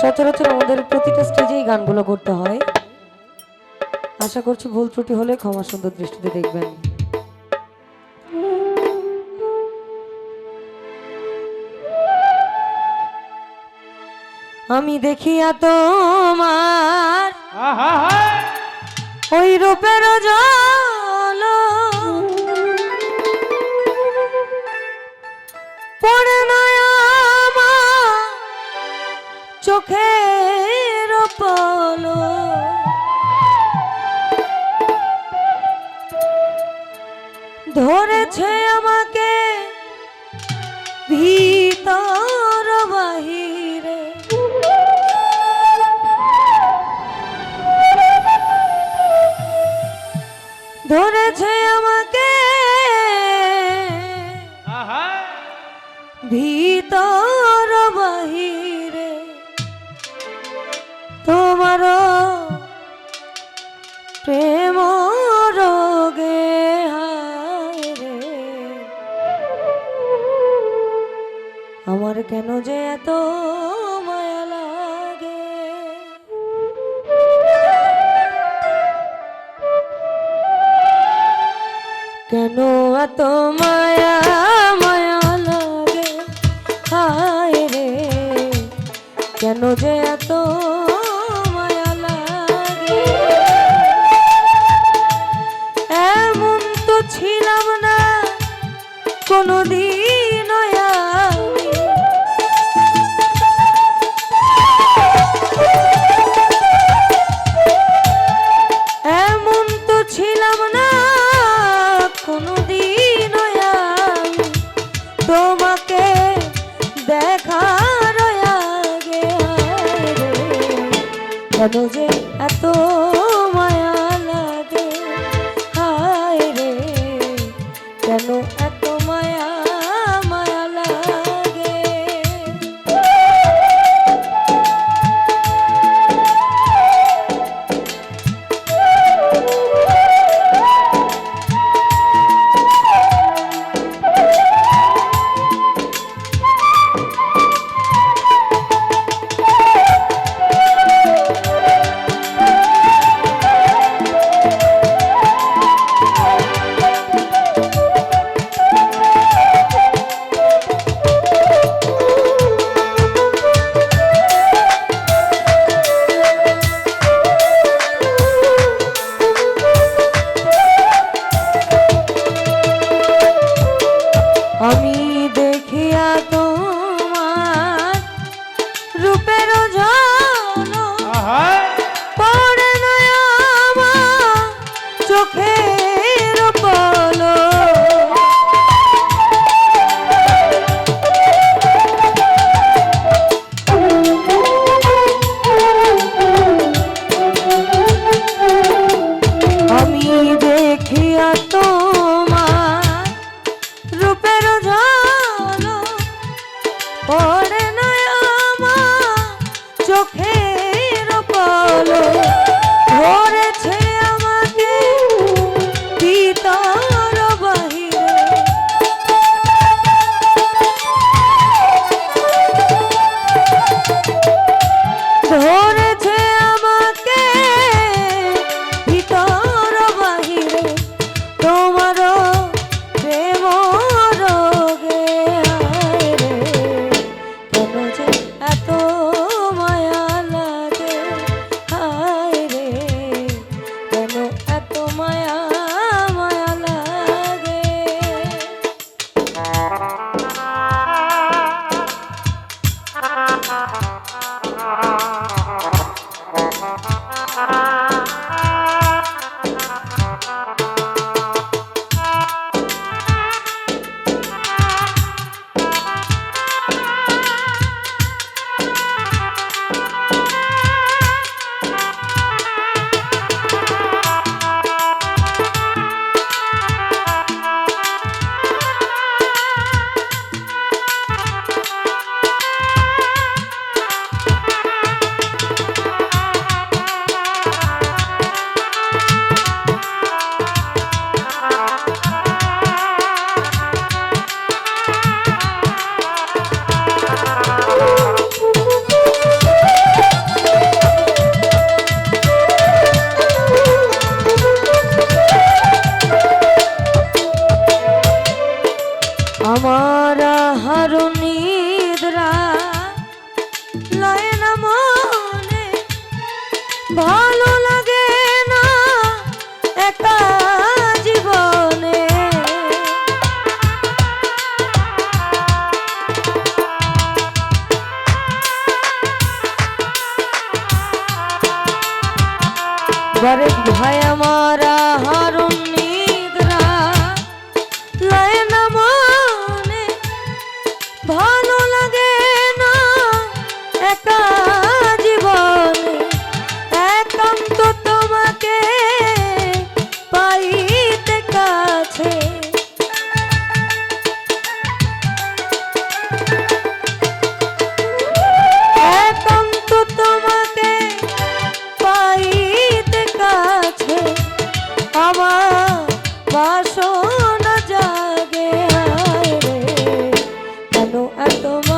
সচরাচর আমাদের প্রতিটা স্টেজেই গানগুলো করতে হয়। আশা করছি ভুল ত্রুটি হলে ক্ষমা সুন্দর দৃষ্টিতে দেখবেন। আমি দেখিয়া তোমার ওই রূপের জল ধরেছে আমাকে। ভিতর বাহিরে তোমার প্রেম রোগে আমার কেন যে এত কেন এত মায়া মায়া লাগে। হায় রে, কেন যে এত মায়া লাগে? এমন তো ছিলাম না, কোনোদিন এত দেখিয়া তোমার কেন